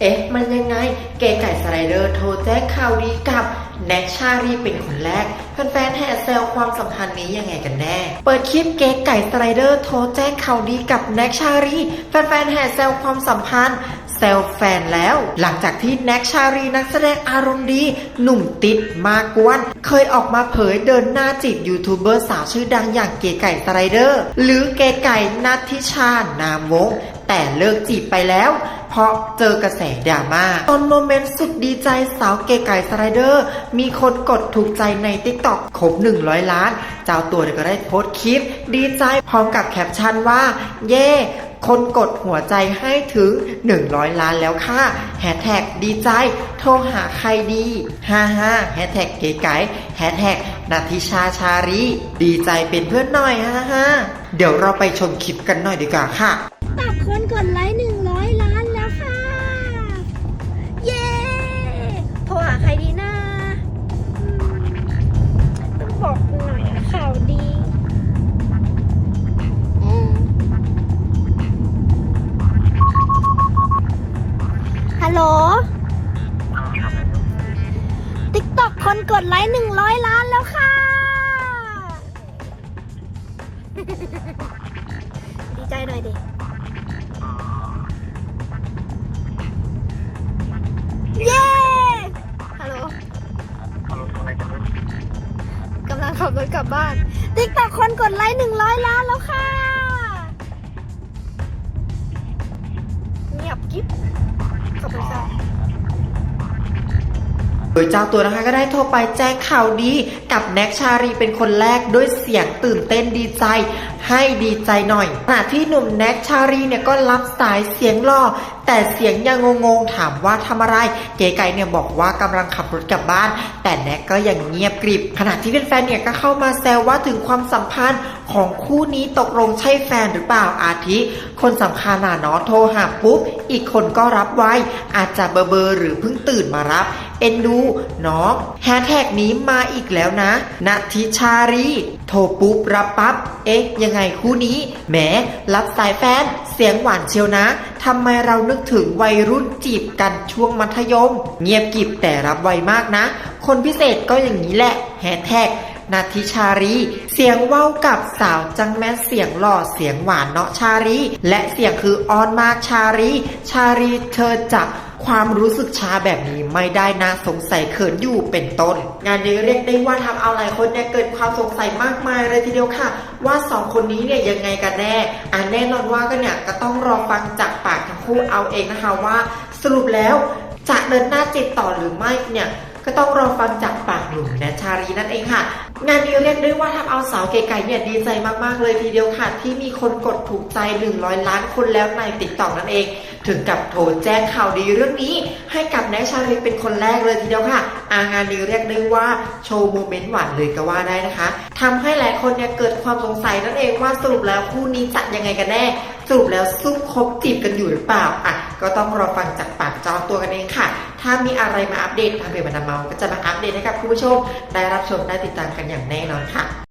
เอ๊ะมันยังไง เก๋ไก่สไลเดอร์โทรแจ้งข่าวดีกับแน็กชารีเป็นคนแรกแฟนๆแห่แซวความสัมพันธ์นี้ยังไงกันแน่ เปิดคลิปเก๋ไก่สไลเดอร์โทรแจ้งข่าวดีกับแน็กชารีแฟนๆแห่แซวความสัมพันธ์แซวแฟนแล้ว หลังจากที่แน็กชารีนักแสดงอารมณ์ดี หนุ่มติดมากวน เคยออกมาเผยเดินหน้าจีบยูทูบเบอร์สาวชื่อดังอย่างเก๋ไก่สไลเดอร์ หรือเก๋ไก่นัททิชา นามวงศ์แต่เลิกจีบไปแล้ว เพราะเจอกระแสดราม่าตอนโมเมนต์สุดดีใจสาวเก๋ไก่สไลเดอร์ มีคนกดถูกใจใน t ิ k t o k ครบ100 ล้าน เจ้าตัวเนี่ยก็ได้โพสต์คลิป ดีใจพร้อมกับแคปชั่นว่า เย่คนกดหัวใจให้ถึง 100 ล้านแล้วค่ะแฮชแท็กดีใจ โทรหาใครดีฮ่าฮ่าแฮชแท็กเก๋ไก่แฮชแท็กนาทิชาชารีดีใจเป็นเพื่อนหน่อยฮ่าฮ่าเดี๋ยวเราไปชมคลิปกันหน่อยดีกว่าค่ะ ตับคนกดไลค์หนึ่ง โหลติ๊กต็อกคนกดไลค์หนึ่งร้อยล้านแล้วค่ะ ดีใจหน่อยดิเย้ฮัลโหลกำลังขับรถกลับบ้าน ติ๊กต็อกคนกดไลค์หนึ่งร้อยล้านแล้วค่ะเงียบกิ๊บ ขอบคุณค่ะโดยเจ้าตัวนะคะก็ได้โทรไปแจ้งข่าวดีกับแน็กชารีเป็นคนแรกด้วยเสียงตื่นเต้นดีใจ ให้ดีใจหน่อยขณะที่หนุ่มแน็กชารีเนี่ยก็รับสายเสียงล่อแต่เสียงยังงงๆถามว่าทำอะไร เก๋ไก่เนี่ยบอกว่ากำลังขับรถกลับบ้าน แต่แน็กก็ยังเงียบกริบ ขณะที่แฟนๆเนี่ยก็เข้ามาแซวว่าถึงความสัมพันธ์ ของคู่นี้ตกลงใช่แฟนหรือเปล่าอาทิ คนสำคัญน่ะเนาะโทรหาปุ๊บ อีกคนก็รับไว้ อาจจะเบอร์เบอร์หรือเพิ่งตื่นมารับ เอ็นดูน้องแฮชแท็กนี้มาอีกแล้วนะณทิชารีโทรปุ๊บรับปั๊บเอ๊ะยังไงคู่นี้แหมรับสายแฟน เสียงหวานเชียวนะทำไมเรานึกถึงวัยรุ่นจีบกันช่วงมัธยม เงียบกิบแต่รับไวมากนะ คนพิเศษก็อย่างนี้แหละแฮชแท็ก นาทิชารี เสียงเว้ากับสาวจังแม่เสียงหล่อเสียงหวานเนาะชารี และเสียงคือออนมากชารี ชารีเธอจะความรู้สึกชาแบบนี้ไม่ได้นะสงสัยเขินอยู่เป็นต้น งานนี้เรียกได้ว่าทำเอาหลายคนเนี่ยเกิดความสงสัยมากมายเลยทีเดียวค่ะ ว่าสองคนนี้เนี่ยยังไงกันแน่อันแน่นอนว่าก็เนี่ยก็ต้องรอฟังจากปากทั้งคู่เอาเองนะคะว่า สรุปแล้วจะเดินหน้าจิตต่อหรือไม่เนี่ยก็ต้องรอฟังจากปากหนุ่มแนทชารีนั่นเองค่ะ งานนี้เรียกได้ว่าทำเอาสาวเก๋ไก่เนี่ยดีใจมากๆเลยทีเดียวค่ะ ที่มีคนกดถูกใจ 100 ล้านคนแล้วในติ๊กต็อกนั่นเอง ถึงกับโทรแจ้งข่าวดีเรื่องนี้ ให้กับแนทชารีเป็นคนแรกเลยทีเดียวค่ะ อางานนี้เรียกได้ว่าโชว์โมเมนต์หวานเลยก็ว่าได้นะคะทำให้หลายคนเนี่ยเกิดความสงสัยนั่นเองว่าสรุปแล้วคู่นี้จะยังไงกันแน่สรุปแล้วซุ่มคบจีบกันอยู่หรือเปล่าอะก็ต้องรอฟังจากปากจอมตัวกันเองค่ะ ถ้ามีอะไรมาอัปเดตทางเพจบันดาเมาก็จะมาอัปเดตให้กับคุณผู้ชมได้รับชมได้ติดตามกันอย่างแน่นอนค่ะ